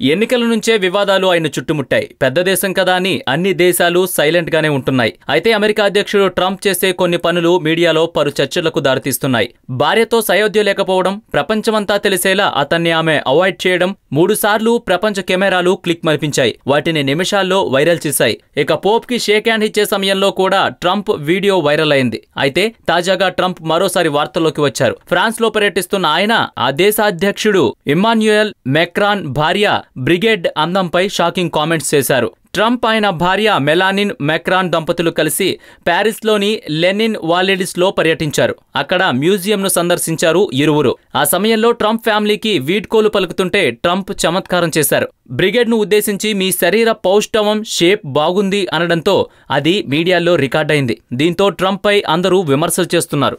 ఎన్నికల నుంచే వివాదాలు ఆయన చుట్టుముట్టాయి. పెద్ద దేశం కదా అని అన్ని దేశాలు సైలెంట్ గానే ఉంటున్నాయి. అయితే అమెరికా అధ్యక్షుడు ట్రంప్ చేసే కొన్ని పనులు మీడియాలో పలు చర్చలకు దారితీస్తున్నాయి. భార్యతో సయోధ్య లేకపోవడం ప్రపంచమంతా తెలిసేలా అతన్ని ఆమె అవాయిడ్ చేయడం మూడుసార్లు ప్రపంచ కెమెరాలు క్లిక్ మరిపించాయి. వాటిని నిమిషాల్లో వైరల్ చేశాయి. ఇక పోప్కి షేక్ హ్యాండ్ ఇచ్చే సమయంలో కూడా ట్రంప్ వీడియో వైరల్ అయింది. అయితే తాజాగా ట్రంప్ మరోసారి వార్తల్లోకి వచ్చారు. ఫ్రాన్స్లో పర్యటిస్తున్న ఆయన ఆ దేశ అధ్యక్షుడు ఇమ్మాన్యుయల్ మెక్రాన్ భార్య బ్రిగేడ్ అందంపై షాకింగ్ కామెంట్స్ చేశారు. ట్రంప్ ఆయన భార్య మెలానిన్ మెక్రాన్ దంపతులు కలిసి ప్యారిస్లోని లెనిన్ వాలెడిస్లో పర్యటించారు. అక్కడ మ్యూజియంను సందర్శించారు ఇరువురు. ఆ సమయంలో ట్రంప్ ఫ్యామిలీకి వీడ్కోలు పలుకుతుంటే ట్రంప్ చమత్కారం చేశారు. బ్రిగేడ్ను ఉద్దేశించి మీ శరీర పౌష్ఠవం షేప్ బాగుంది అనడంతో అది మీడియాలో రికార్డైంది దీంతో ట్రంప్ పై అందరూ విమర్శలు చేస్తున్నారు.